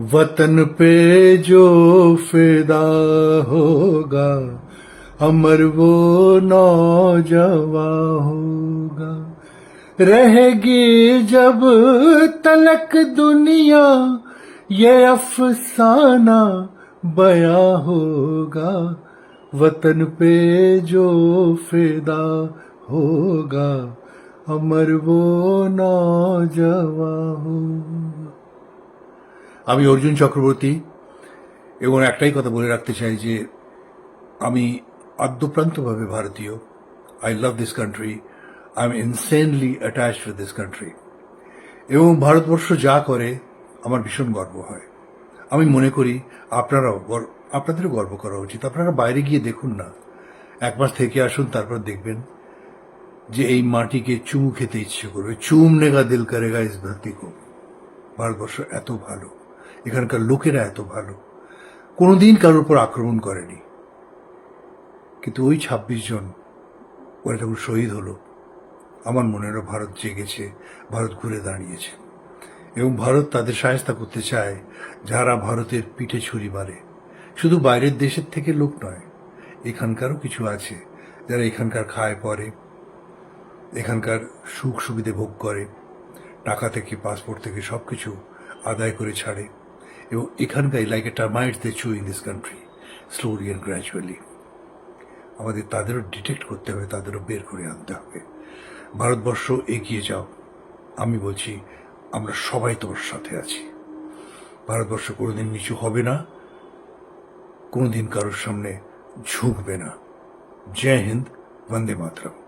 वतन पे जो फिदा होगा, अमर वो नौजवा होगा। रहेगी जब तलक दुनिया, ये अफसाना बया होगा। वतन पे जो फिदा होगा, अमर वो नौजवा होगा। আমি অর্জুন চক্রবর্তী এবং একটাই কথা বলে রাখতে চাই যে আমি আদ্যপ্রান্তভাবে ভারতীয়। I love this country I am insanely attach with this country এবং ভারতবর্ষ যা করে, আমার ভীষণ গর্ব হয়। আমি মনে করি আপনারাও আপনাদেরও গর্ব করা উচিত। আপনারা বাইরে গিয়ে দেখুন না। এক মাস থেকে আসুন, তারপর দেখবেন যে এই মাটিকে চুমু খেতে ইচ্ছে করবে। চুম নেগা দিল করেগা ইস ভারতবর্ষ এত ভালো। এখানকার লোকেরা এত ভালো। কোনোদিন কারোর উপর আক্রমণ করেনি। কিন্তু ওই ছাব্বিশ জন, ওরা যখন শহীদ হলো। আমার মনেরও ভারত জেগেছে, ভারত ঘুরে দাঁড়িয়েছে। এবং ভারত তাদের সায়স্তা করতে চায়, যারা ভারতের পিঠে ছুরি মারে। শুধু বাইরের দেশের থেকে লোক নয়, এখানকারও কিছু আছে যারা এখানকার খায়, পরে। এখানকার সুখ সুবিধে ভোগ করে, টাকা থেকে পাসপোর্ট থেকে সব কিছু আদায় করে ছাড়ে এবং এখানকার like a termites they chew in this country slowly and gradually আমাদের তাদেরও ডিটেক্ট করতে হবে, তাদেরও বের করে আনতে হবে। ভারতবর্ষ এগিয়ে যাও। আমি বলছি, আমরা সবাই তোমার সাথে আছি। ভারতবর্ষ কোনোদিন নিচু হবে না, কোনোদিন কারোর সামনে ঝুঁকবে না। জয় হিন্দ, বন্দে মাতরম।